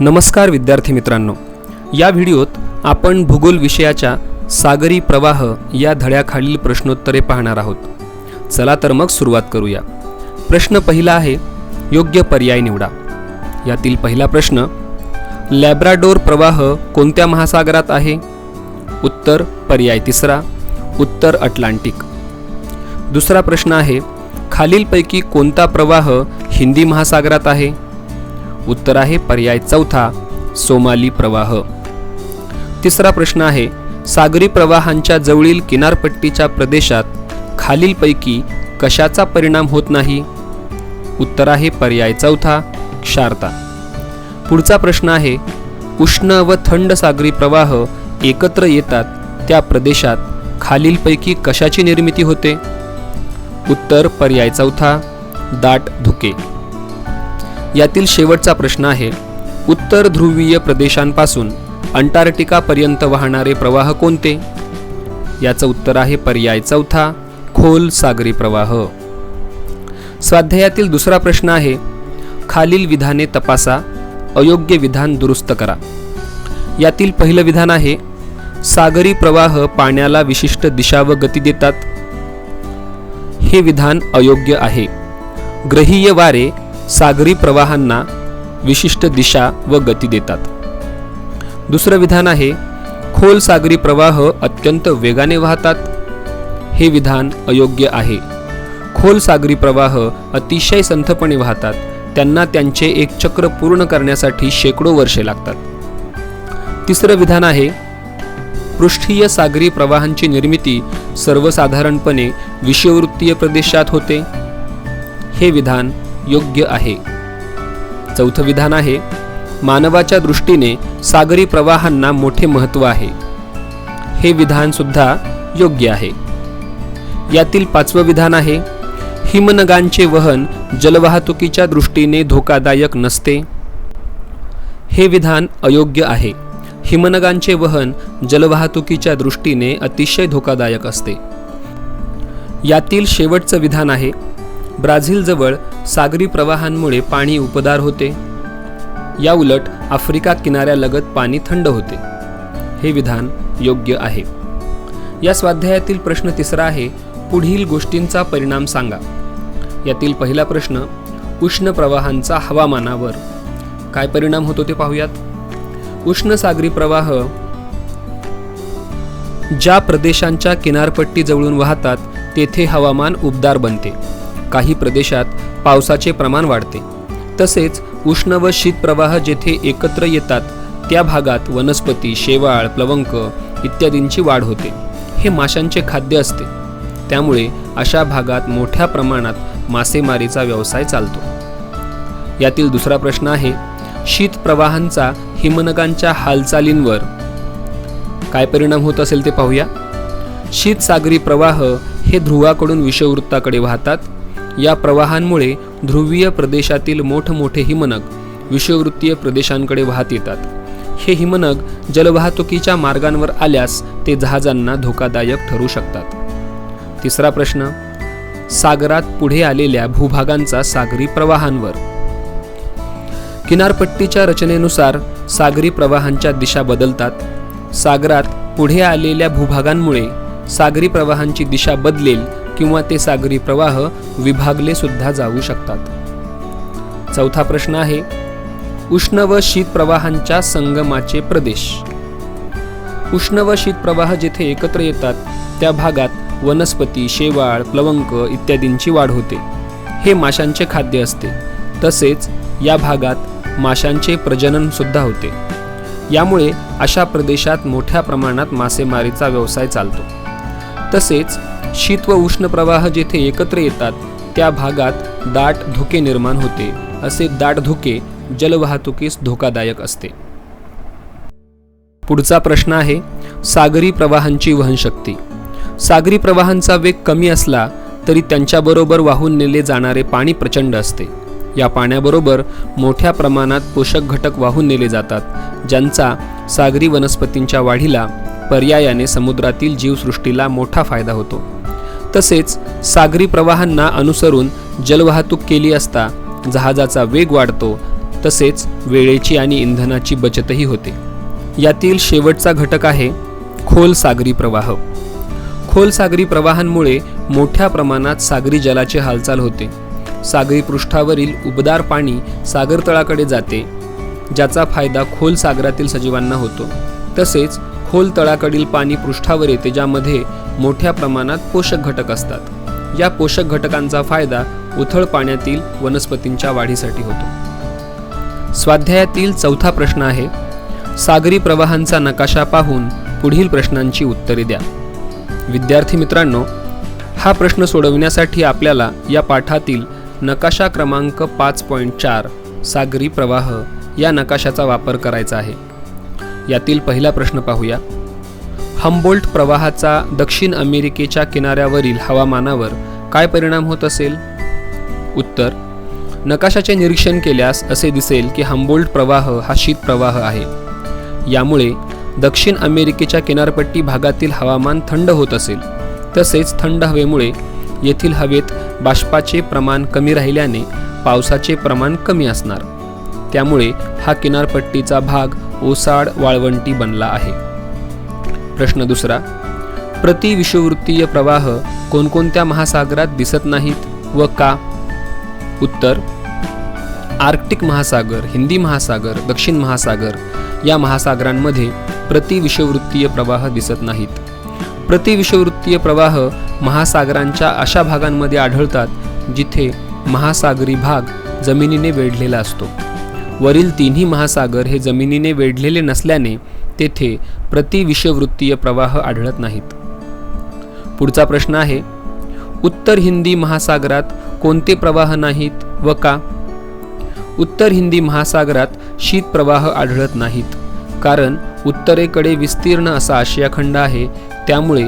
नमस्कार विद्यार्थी मित्रांनो. या व्हिडिओत आपण भूगोल विषयाच्या सागरी प्रवाह या धड्याखालील प्रश्नोत्तरे पाहणार आहोत. चला तर मग सुरुवात करूया. प्रश्न पहिला आहे योग्य पर्याय निवडा. यातील पहिला प्रश्न लॅब्राडोर प्रवाह कोणत्या महासागरात आहे? उत्तर पर्याय तिसरा. उत्तर अटलांटिक. दुसरा प्रश्न आहे खालीलपैकी कोणता प्रवाह हिंदी महासागरात आहे? उत्तर आहे पर्याय चौथा सोमाली प्रवाह. तिसरा प्रश्न आहे सागरी प्रवाहांच्या जवळील किनारपट्टीच्या प्रदेशात खालीलपैकी कशाचा परिणाम होत नाही? उत्तर आहे पर्याय चौथा क्षारता पुढचा प्रश्न आहे उष्ण व थंड सागरी प्रवाह एकत्र येतात त्या प्रदेशात खालीलपैकी कशाची निर्मिती होते? उत्तर पर्याय चौथा दाट धुके. यातील शेवटचा प्रश्न आहे उत्तर ध्रुवीय प्रदेशांपासून अंटार्क्टिकापर्यंत वाहणारे प्रवाह कोणते? याचं उत्तर आहे पर्याय चौथा खोल सागरी प्रवाह. स्वाध्यायातील दुसरा प्रश्न आहे खालील विधाने तपासा अयोग्य विधान दुरुस्त करा. यातील पहिलं विधान आहे सागरी प्रवाह पाण्याला विशिष्ट दिशा व गती देतात. हे विधान अयोग्य आहे. ग्रहीय वारे सागरी प्रवाहांना विशिष्ट दिशा व गती देतात. दुसरं विधान आहे खोल सागरी प्रवाह अत्यंत वेगाने वाहतात. हे विधान अयोग्य आहे. खोल सागरी प्रवाह अतिशय संथपणे वाहतात त्यांना त्यांचे एक चक्र पूर्ण करण्यासाठी शेकडो वर्षे लागतात. तिसरं विधान आहे पृष्ठीय सागरी प्रवाहांची निर्मिती सर्वसाधारणपणे विषुववृत्तीय प्रदेशात होते. हे विधान योग्य आहे. चौथं विधान आहे मानवाच्या दृष्टीने सागरी प्रवाहांना मोठे महत्त्व आहे. हे विधान सुद्धा योग्य आहे. यातील पाचवं विधान आहे हिमनगांचे वहन जलवाहतुकीच्या दृष्टीने धोकादायक नसते. हे विधान अयोग्य आहे. हिमनगांचे वहन जलवाहतुकीच्या दृष्टीने अतिशय धोकादायक असते. यातील शेवटचं विधान आहे ब्राझीलजवळ सागरी प्रवाहांमुळे पाणी उपदार होते. या उलट आफ्रिका किनाऱ्यालगत पाणी थंड होते. हे विधान योग्य आहे. या स्वाध्यायातील प्रश्न तिसरा आहे पुढील गोष्टींचा परिणाम सांगा. यातील पहिला प्रश्न उष्ण प्रवाहांचा हवामानावर काय परिणाम होतो ते पाहूयात. उष्ण सागरी प्रवाह ज्या प्रदेशांच्या किनारपट्टी जवळून वाहतात तेथे हवामान उबदार बनते. काही प्रदेशात पावसाचे प्रमाण वाढते. तसेच उष्ण व शीत प्रवाह जेथे एकत्र येतात त्या भागात वनस्पती शेवाळ प्लवंक इत्यादींची वाढ होते. हे माशांचे खाद्य असते. त्यामुळे अशा भागात मोठ्या प्रमाणात मासेमारीचा व्यवसाय चालतो. यातील दुसरा प्रश्न आहे शीत प्रवाहांचा हिमनगांच्या हालचालींवर काय परिणाम होत असेल ते पाहूया. शीत सागरी प्रवाह हे ध्रुवाकडून विषुववृत्ताकडे वाहतात. या प्रवाहांमुळे ध्रुवीय प्रदेशातील मोठमोठे हिमनग विषुववृत्तीय प्रदेशांकडे वाहत येतात. हे हिमनग जलवाहतुकीच्या मार्गांवर आल्यास ते जहाजांना धोकादायक ठरू शकतात. तिसरा प्रश्न सागरात पुढे आलेल्या भूभागांचा सागरी प्रवाहांवर. किनारपट्टीच्या रचनेनुसार सागरी प्रवाहांच्या दिशा बदलतात. सागरात पुढे आलेल्या भूभागांमुळे सागरी प्रवाहांची दिशा बदलेल किंवा ते सागरी प्रवाह विभागले सुद्धा जाऊ शकतात. चौथा प्रश्न आहे उष्ण व शीत प्रवाहांच्या संगमाचे प्रदेश. उष्ण व शीत प्रवाह जेथे एकत्र येतात त्या भागात वनस्पती शेवाळ प्लवंक इत्यादींची वाढ होते. हे माशांचे खाद्य असते. तसेच या भागात माशांचे प्रजनन सुद्धा होते. यामुळे अशा प्रदेशात मोठ्या प्रमाणात मासेमारीचा व्यवसाय चालतो. तसेच शीत व उष्ण प्रवाह जेथे एकत्र येतात त्या भागात दाट धुके निर्माण होते. असे दाट धुके जलवाहतुकीस धोकादायक असते. पुढचा प्रश्न आहे सागरी प्रवाहांची वहनशक्ती. सागरी प्रवाहांचा वेग कमी असला तरी त्यांच्याबरोबर वाहून नेले जाणारे पाणी प्रचंड असते. या पाण्याबरोबर मोठ्या प्रमाणात पोषक घटक वाहून नेले जातात ज्यांचा सागरी वनस्पतींच्या वाढीला पर्यायाने समुद्रातील जीवसृष्टीला मोठा फायदा होतो. तसेच सागरी प्रवाहांना अनुसरून जलवाहतूक केली असता जहाजाचा वेग वाढतो तसेच वेळेची आणि इंधनाची बचतही होते. यातील शेवटचा घटक आहे खोल सागरी प्रवाह. खोल सागरी प्रवाहांमुळे मोठ्या प्रमाणात सागरी जलाची हालचाल होते. सागरी पृष्ठावरील उबदार पाणी सागरतळाकडे जाते ज्याचा फायदा खोल सागरातील सजीवांना होतो. तसेच खोल तळाकडील पाणी पृष्ठावर येते ज्यामध्ये मोठ्या प्रमाणात पोषक घटक असतात. या पोषक घटकांचा फायदा उथळ पाण्यातील वनस्पतींच्या वाढीसाठी होतो. स्वाध्यायातील चौथा प्रश्न आहे सागरी प्रवाहांचा नकाशा पाहून पुढील प्रश्नांची उत्तरे द्या. विद्यार्थी मित्रांनो हा प्रश्न सोडवण्यासाठी आपल्याला या पाठातील नकाशा क्रमांक पाच पॉईंट चार सागरी प्रवाह या नकाशाचा वापर करायचा आहे. यातील पहिला प्रश्न पाहूया. हम्बोल्ट प्रवाहाचा दक्षिण अमेरिकेच्या किनाऱ्यावरील हवामानावर काय परिणाम होत असेल? उत्तर नकाशाचे निरीक्षण केल्यास असे दिसेल की हम्बोल्ट प्रवाह हा शीत प्रवाह आहे. यामुळे दक्षिण अमेरिकेच्या किनारपट्टी भागातील हवामान थंड होत असेल. तसेच थंड हवेमुळे येथील हवेत बाष्पाचे प्रमाण कमी राहिल्याने पावसाचे प्रमाण कमी असणार. त्यामुळे हा किनारपट्टीचा भाग ओसाड वाळवंटी बनला आहे. प्रश्न दुसरा प्रति विषुववृत्तीय प्रवाह कोणकोणत्या महासागरात दिसत नाहीत व का? उत्तर आर्क्टिक महासागर हिंदी महासागर दक्षिण महासागर या महासागरांमध्ये प्रति विषुववृत्तीय प्रवाह दिसत नाहीत. प्रति विषुववृत्तीय प्रवाह महासागरांच्या अशा भागांमध्ये आढळतात जिथे महासागरी भाग जमिनीने वेढलेला असतो. वरील तिन्ही महासागर हे जमिनीने वेढलेले नसल्याने तेथे प्रतिविषवृत्तीय प्रवाह आढळत नाहीत. पुढचा प्रश्न आहे उत्तर हिंदी महासागरात कोणते प्रवाह नाहीत व का? उत्तर हिंदी महासागरात शीत प्रवाह आढळत नाहीत कारण उत्तरेकडे विस्तीर्ण असा आशिया खंड आहे त्यामुळे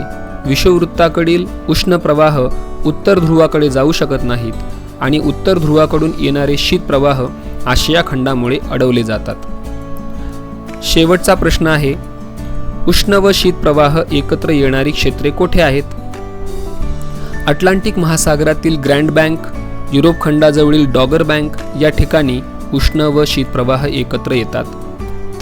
विषुववृत्ताकडील उष्ण प्रवाह उत्तर ध्रुवाकडे जाऊ शकत नाहीत आणि उत्तर ध्रुवाकडून येणारे शीत प्रवाह आशिया खंडामुळे अडवले जातात. शेवटचा प्रश्न आहे उष्ण व शीत प्रवाह एकत्र येणारी क्षेत्रे कोठे आहेत? अटलांटिक महासागरातील ग्रँड बँक युरोप खंडाजवळील डॉगर बँक या ठिकाणी उष्ण व शीत प्रवाह एकत्र येतात.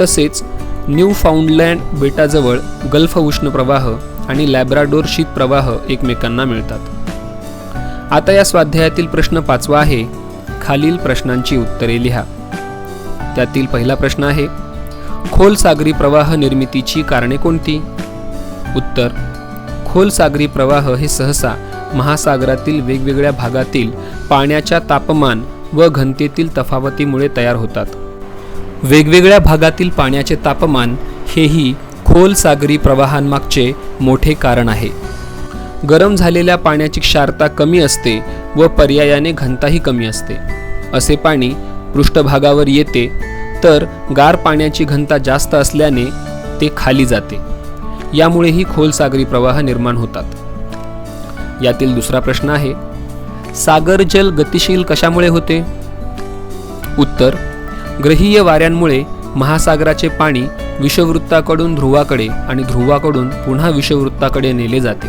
तसेच न्यू फाउंडलँड बेटाजवळ गल्फ उष्ण प्रवाह आणि लॅब्राडोर शीत प्रवाह एकमेकांना मिळतात. आता या स्वाध्यायातील प्रश्न पाचवा आहे खालील प्रश्नांची उत्तरे लिहा. त्यातील पहिला प्रश्न आहे खोल सागरी प्रवाह निर्मितीची कारणे कोणती? उत्तर खोल सागरी प्रवाह हे सहसा महासागरातील वेगवेगळ्या भागातील पाण्याच्या तापमान व घनतेतील तफावतीमुळे तयार होतात. वेगवेगळ्या भागातील पाण्याचे तापमान हेही खोल सागरी प्रवाहांमागचे मोठे कारण आहे. गरम झालेल्या पाण्याची क्षारता कमी असते व पर्यायाने घनताही कमी असते. असे पाणी पृष्ठभागावर येते तर गार पाण्याची घनता जास्त असल्याने ते खाली जाते. यामुळेही खोल सागरी प्रवाह निर्माण होतात. यातील दुसरा प्रश्न आहे सागर जल गतिशील कशामुळे होते? उत्तर ग्रहीय वाऱ्यांमुळे महासागराचे पाणी विषववृत्ताकडून ध्रुवाकडे आणि ध्रुवाकडून पुन्हा विषववृत्ताकडे नेले जाते.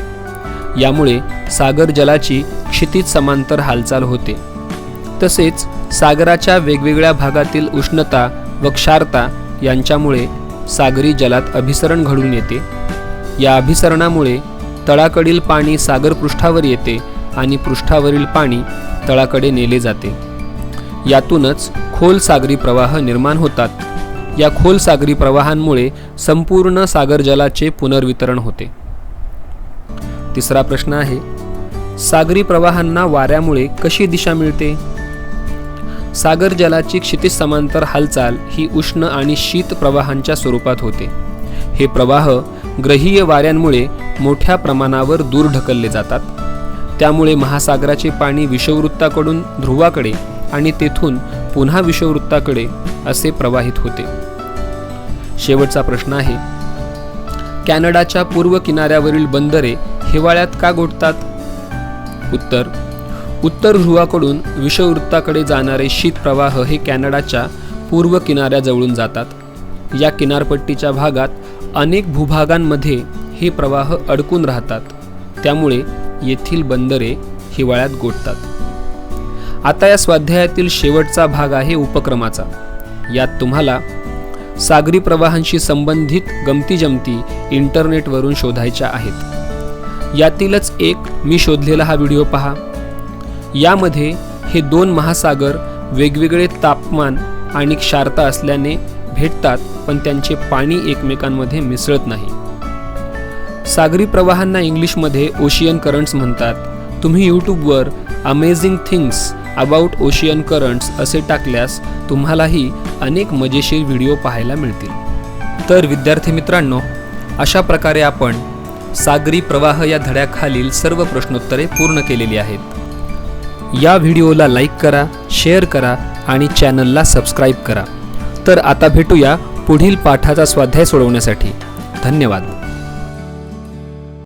यामुळे सागर जलाची क्षितिज समांतर हालचाल होते. तसेच सागराच्या वेगवेगळ्या भागातील उष्णता व क्षारता यांच्यामुळे सागरी जलात अभिसरण घडून येते. या अभिसरणामुळे तळाकडील पाणी सागर पृष्ठावर येते आणि पृष्ठावरील पाणी तळाकडे नेले जाते. यातूनच खोल सागरी प्रवाह निर्माण होतात. या खोल सागरी प्रवाहांमुळे संपूर्ण सागर जलाचे पुनर्वितरण होते. तिसरा प्रश्न आहे सागरी प्रवाहांना वाऱ्यामुळे कशी दिशा मिळते? सागर जलाची क्षितिज समांतर हालचाल ही उष्ण आणि शीत प्रवाहांच्या स्वरूपात होते. हे प्रवाह ग्रहीय वाऱ्यांमुळे मोठ्या प्रमाणावर दूर ढकलले जातात. त्यामुळे महासागराचे पाणी विषववृत्ताकडून ध्रुवाकडे आणि तेथून पुन्हा विषववृत्ताकडे असे प्रवाहित होते. शेवटचा प्रश्न आहे कॅनडाच्या पूर्व किनाऱ्यावरील बंदरे हिवाळ्यात का गोठतात उत्तर उत्तर ध्रुवाकडून विषववृत्ताकडे जाणारे शीत प्रवाह हे कॅनडाच्या पूर्व किनाऱ्याजवळून जातात. या किनारपट्टीच्या भागात अनेक भूभागांमध्ये हे प्रवाह अडकून राहतात. त्यामुळे येथील बंदरे हिवाळ्यात गोठतात. आता या स्वाध्यायातील शेवटचा भाग आहे उपक्रमाचा. यात तुम्हाला सागरी प्रवाहांशी संबंधित गमतीजमती इंटरनेटवरून शोधायच्या आहेत. यातीलच एक मी शोधलेला हा व्हिडिओ पहा. यामध्ये हे दोन महासागर वेगवेगळे तापमान आणि क्षारता असल्याने भेटतात पण त्यांचे पाणी एकमेकांमध्ये मिसळत नाही. सागरी प्रवाहांना इंग्लिशमध्ये ओशियन करंट्स म्हणतात. तुम्ही यूट्यूबवर amazing things about ocean currents असे टाकल्यास तुम्हालाही अनेक मजेशीर व्हिडिओ पाहायला मिळतील. तर विद्यार्थी मित्रांनो अशा प्रकारे आपण सागरी प्रवाह या धड्याखालील सर्व प्रश्नोत्तरे पूर्ण केलेली आहेत. या व्हिडिओला लाईक करा शेअर करा आणि चॅनलला सबस्क्राईब करा. तर आता भेटूया पुढील पाठाचा स्वाध्याय सोडवण्यासाठी. धन्यवाद.